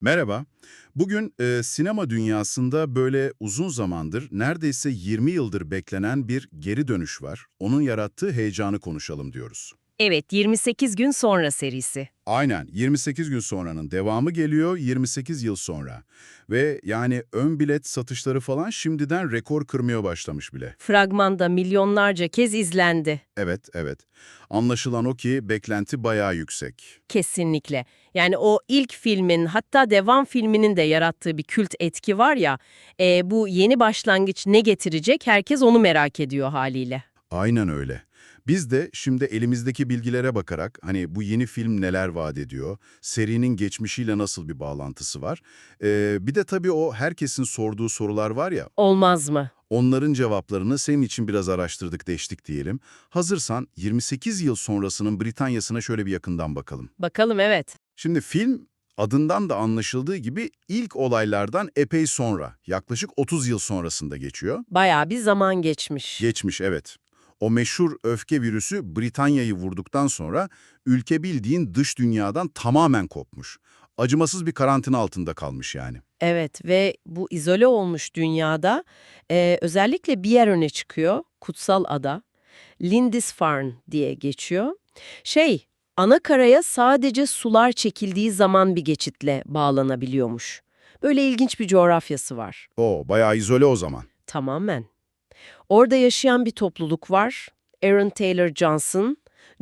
Merhaba. Bugün e, sinema dünyasında böyle uzun zamandır, neredeyse 20 yıldır beklenen bir geri dönüş var. Onun yarattığı heyecanı konuşalım diyoruz. Evet, 28 gün sonra serisi. Aynen, 28 gün sonranın devamı geliyor 28 yıl sonra. Ve yani ön bilet satışları falan şimdiden rekor kırmaya başlamış bile. Fragmanda milyonlarca kez izlendi. Evet, evet. Anlaşılan o ki beklenti bayağı yüksek. Kesinlikle. Yani o ilk filmin hatta devam filminin de yarattığı bir kült etki var ya, e, bu yeni başlangıç ne getirecek herkes onu merak ediyor haliyle. Aynen öyle. Biz de şimdi elimizdeki bilgilere bakarak hani bu yeni film neler vaat ediyor, serinin geçmişiyle nasıl bir bağlantısı var. Ee, bir de tabii o herkesin sorduğu sorular var ya, Olmaz mı? onların cevaplarını senin için biraz araştırdık, deştik diyelim. Hazırsan 28 yıl sonrasının Britanya'sına şöyle bir yakından bakalım. Bakalım evet. Şimdi film adından da anlaşıldığı gibi ilk olaylardan epey sonra, yaklaşık 30 yıl sonrasında geçiyor. Bayağı bir zaman geçmiş. Geçmiş evet. O meşhur öfke virüsü Britanya'yı vurduktan sonra ülke bildiğin dış dünyadan tamamen kopmuş. Acımasız bir karantina altında kalmış yani. Evet ve bu izole olmuş dünyada e, özellikle bir yer öne çıkıyor. Kutsal Ada. Lindisfarne diye geçiyor. Şey, ana karaya sadece sular çekildiği zaman bir geçitle bağlanabiliyormuş. Böyle ilginç bir coğrafyası var. O bayağı izole o zaman. Tamamen. Orada yaşayan bir topluluk var. Aaron Taylor Johnson,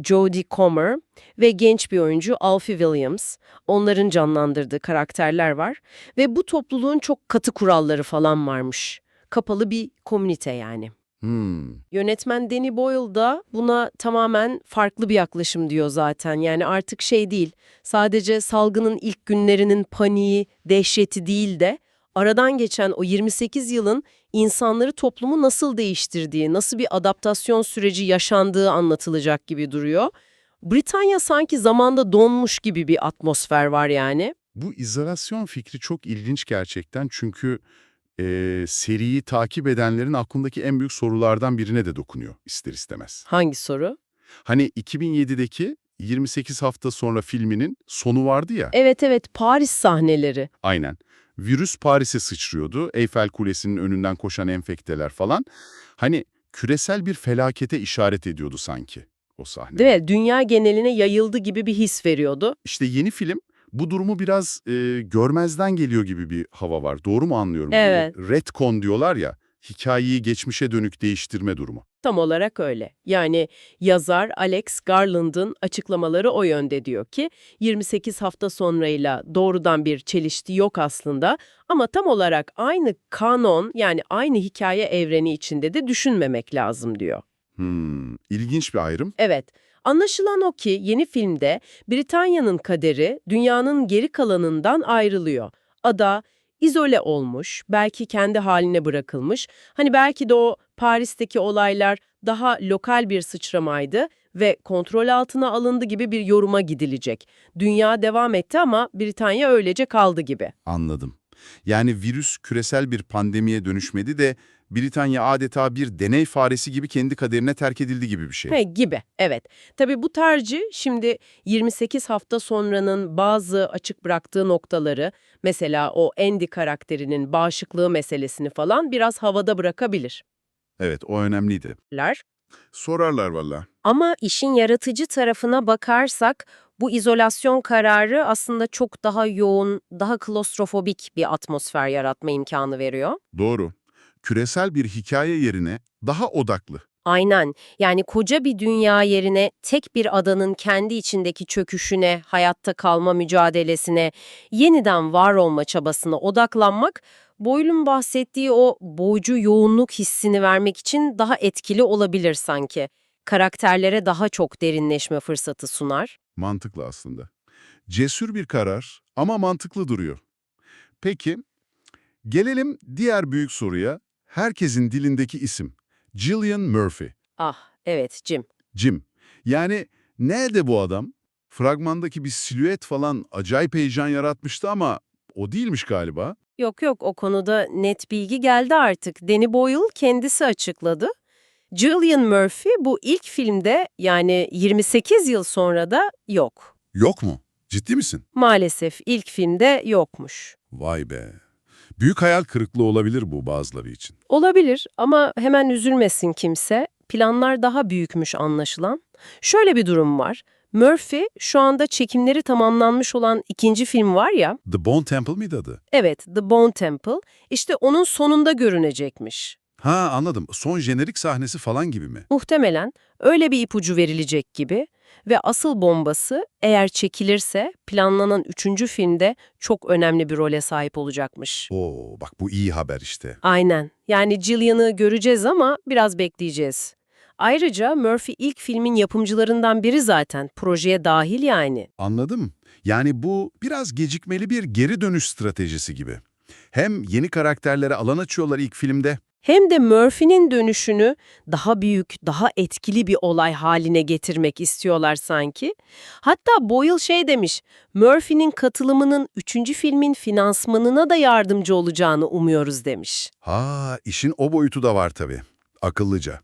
Jodie Comer ve genç bir oyuncu Alfie Williams. Onların canlandırdığı karakterler var. Ve bu topluluğun çok katı kuralları falan varmış. Kapalı bir komünite yani. Hmm. Yönetmen Danny Boyle da buna tamamen farklı bir yaklaşım diyor zaten. Yani artık şey değil, sadece salgının ilk günlerinin paniği, dehşeti değil de aradan geçen o 28 yılın insanları toplumu nasıl değiştirdiği, nasıl bir adaptasyon süreci yaşandığı anlatılacak gibi duruyor. Britanya sanki zamanda donmuş gibi bir atmosfer var yani. Bu izolasyon fikri çok ilginç gerçekten çünkü e, seriyi takip edenlerin aklındaki en büyük sorulardan birine de dokunuyor ister istemez. Hangi soru? Hani 2007'deki 28 hafta sonra filminin sonu vardı ya, Evet evet Paris sahneleri. aynen. Virüs Paris'e sıçrıyordu, Eyfel Kulesi'nin önünden koşan enfekteler falan. Hani küresel bir felakete işaret ediyordu sanki o sahne. Değil mi? Dünya geneline yayıldı gibi bir his veriyordu. İşte yeni film bu durumu biraz e, görmezden geliyor gibi bir hava var. Doğru mu anlıyorum? Evet. Retcon diyorlar ya, hikayeyi geçmişe dönük değiştirme durumu. Tam olarak öyle. Yani yazar Alex Garland'ın açıklamaları o yönde diyor ki 28 hafta sonrayla doğrudan bir çelişki yok aslında ama tam olarak aynı kanon yani aynı hikaye evreni içinde de düşünmemek lazım diyor. Hmm, ilginç bir ayrım. Evet. Anlaşılan o ki yeni filmde Britanya'nın kaderi dünyanın geri kalanından ayrılıyor. Ada izole olmuş, belki kendi haline bırakılmış. Hani belki de o Paris'teki olaylar daha lokal bir sıçramaydı ve kontrol altına alındı gibi bir yoruma gidilecek. Dünya devam etti ama Britanya öylece kaldı gibi. Anladım. Yani virüs küresel bir pandemiye dönüşmedi de Britanya adeta bir deney faresi gibi kendi kaderine terk edildi gibi bir şey. He, gibi, evet. Tabii bu tercih şimdi 28 hafta sonranın bazı açık bıraktığı noktaları, mesela o Andy karakterinin bağışıklığı meselesini falan biraz havada bırakabilir. Evet, o önemliydi. ler. Sorarlar valla. Ama işin yaratıcı tarafına bakarsak bu izolasyon kararı aslında çok daha yoğun, daha klostrofobik bir atmosfer yaratma imkanı veriyor. Doğru. Küresel bir hikaye yerine daha odaklı. Aynen. Yani koca bir dünya yerine tek bir adanın kendi içindeki çöküşüne, hayatta kalma mücadelesine, yeniden var olma çabasına odaklanmak, Boyle'un bahsettiği o boycu yoğunluk hissini vermek için daha etkili olabilir sanki. Karakterlere daha çok derinleşme fırsatı sunar. Mantıklı aslında. Cesur bir karar ama mantıklı duruyor. Peki, gelelim diğer büyük soruya. Herkesin dilindeki isim. Gillian Murphy. Ah, evet Jim. Jim. Yani nerede bu adam? Fragmandaki bir silüet falan acayip heyecan yaratmıştı ama o değilmiş galiba. Yok yok o konuda net bilgi geldi artık. Danny Boyle kendisi açıkladı. Julian Murphy bu ilk filmde yani 28 yıl sonra da yok. Yok mu? Ciddi misin? Maalesef ilk filmde yokmuş. Vay be. Büyük hayal kırıklığı olabilir bu bazıları için. Olabilir ama hemen üzülmesin kimse. Planlar daha büyükmüş anlaşılan. Şöyle bir durum var. Murphy şu anda çekimleri tamamlanmış olan ikinci film var ya, The Bone Temple miydi adı? evet The Bone Temple, işte onun sonunda görünecekmiş. Ha anladım. Son jenerik sahnesi falan gibi mi? Muhtemelen öyle bir ipucu verilecek gibi ve asıl bombası eğer çekilirse planlanan üçüncü filmde çok önemli bir role sahip olacakmış. Oo bak bu iyi haber işte. Aynen. Yani Gillian'ı göreceğiz ama biraz bekleyeceğiz. Ayrıca Murphy ilk filmin yapımcılarından biri zaten. Projeye dahil yani. Anladım. Yani bu biraz gecikmeli bir geri dönüş stratejisi gibi. Hem yeni karakterlere alan açıyorlar ilk filmde. Hem de Murphy'nin dönüşünü daha büyük, daha etkili bir olay haline getirmek istiyorlar sanki. Hatta Boyle şey demiş, Murphy'nin katılımının üçüncü filmin finansmanına da yardımcı olacağını umuyoruz demiş. Ha işin o boyutu da var tabii. Akıllıca.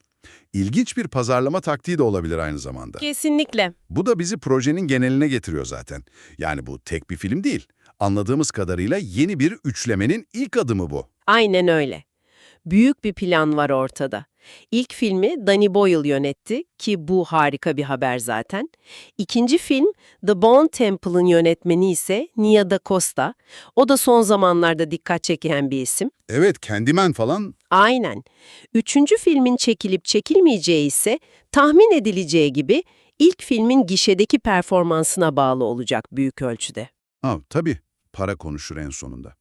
İlginç bir pazarlama taktiği de olabilir aynı zamanda. Kesinlikle. Bu da bizi projenin geneline getiriyor zaten. Yani bu tek bir film değil. Anladığımız kadarıyla yeni bir üçlemenin ilk adımı bu. Aynen öyle. Büyük bir plan var ortada. İlk filmi Danny Boyle yönetti ki bu harika bir haber zaten. İkinci film The Bone Temple'ın yönetmeni ise Nia Da Costa. O da son zamanlarda dikkat çeken bir isim. Evet, Candyman falan Aynen. Üçüncü filmin çekilip çekilmeyeceği ise tahmin edileceği gibi ilk filmin gişedeki performansına bağlı olacak büyük ölçüde. Ha, tabii. Para konuşur en sonunda.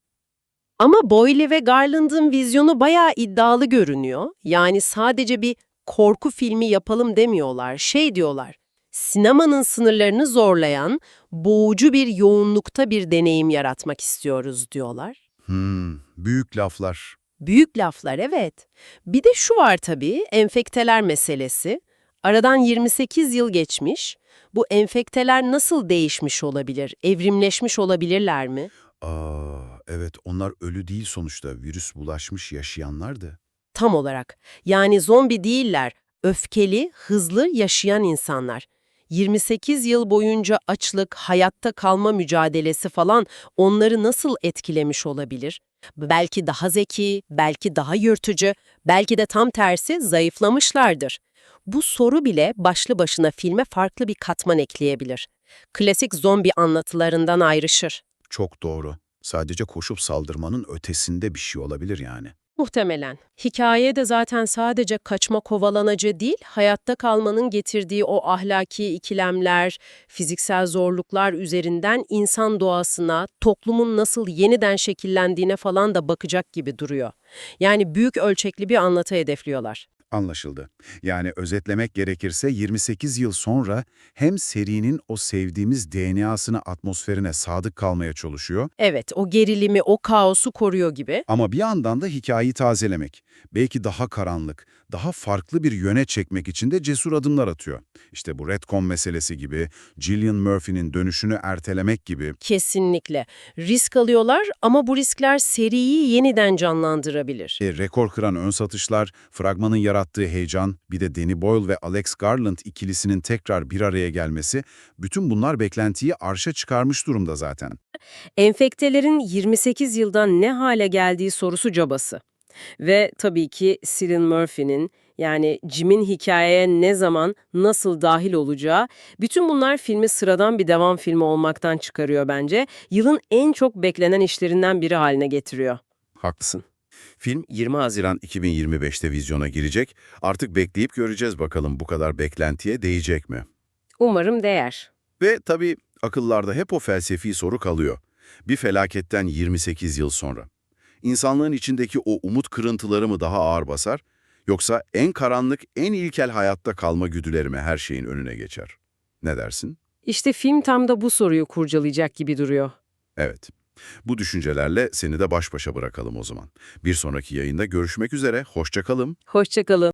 Ama Boyle ve Garland'ın vizyonu bayağı iddialı görünüyor. Yani sadece bir korku filmi yapalım demiyorlar. Şey diyorlar, sinemanın sınırlarını zorlayan, boğucu bir yoğunlukta bir deneyim yaratmak istiyoruz diyorlar. Hmm, büyük laflar. Büyük laflar evet. Bir de şu var tabii, enfekteler meselesi. Aradan 28 yıl geçmiş. Bu enfekteler nasıl değişmiş olabilir, evrimleşmiş olabilirler mi? Aa, evet onlar ölü değil sonuçta. Virüs bulaşmış yaşayanlardı. Tam olarak. Yani zombi değiller, öfkeli, hızlı yaşayan insanlar. 28 yıl boyunca açlık, hayatta kalma mücadelesi falan onları nasıl etkilemiş olabilir? Belki daha zeki, belki daha yırtıcı, belki de tam tersi zayıflamışlardır. Bu soru bile başlı başına filme farklı bir katman ekleyebilir. Klasik zombi anlatılarından ayrışır. Çok doğru. Sadece koşup saldırmanın ötesinde bir şey olabilir yani. Muhtemelen. Hikaye de zaten sadece kaçma kovalanacı değil, hayatta kalmanın getirdiği o ahlaki ikilemler, fiziksel zorluklar üzerinden insan doğasına, toplumun nasıl yeniden şekillendiğine falan da bakacak gibi duruyor. Yani büyük ölçekli bir anlatı hedefliyorlar. Anlaşıldı. Yani özetlemek gerekirse 28 yıl sonra hem serinin o sevdiğimiz DNA'sını atmosferine sadık kalmaya çalışıyor Evet, o gerilimi, o kaosu koruyor gibi. ama bir yandan da hikayeyi tazelemek, belki daha karanlık, daha farklı bir yöne çekmek için de cesur adımlar atıyor. İşte bu retcon meselesi gibi, Cillian Murphy'nin dönüşünü ertelemek gibi. Kesinlikle. Risk alıyorlar ama bu riskler seriyi yeniden canlandırabilir. E, rekor kıran ön satışlar, fragmanın yarattığı heyecan, bir de Danny Boyle ve Alex Garland ikilisinin tekrar bir araya gelmesi, bütün bunlar beklentiyi arşa çıkarmış durumda zaten. Enfektelerin 28 yıldan ne hale geldiği sorusu cabası. Ve tabii ki Cillian Murphy'nin yani Jim'in hikayeye ne zaman, nasıl dahil olacağı, bütün bunlar filmi sıradan bir devam filmi olmaktan çıkarıyor bence. Yılın en çok beklenen işlerinden biri haline getiriyor. Haklısın. Film 20 Haziran 2025'te vizyona girecek. Artık bekleyip göreceğiz bakalım bu kadar beklentiye değecek mi? Umarım değer. Ve tabii akıllarda hep o felsefi soru kalıyor. Bir felaketten 28 yıl sonra. İnsanlığın içindeki o umut kırıntıları mı daha ağır basar? Yoksa en karanlık, en ilkel hayatta kalma güdüleri mi her şeyin önüne geçer? Ne dersin? İşte film tam da bu soruyu kurcalayacak gibi duruyor. Evet. Bu düşüncelerle seni de baş başa bırakalım o zaman. Bir sonraki yayında görüşmek üzere. Hoşça kalın. Hoşçakalın.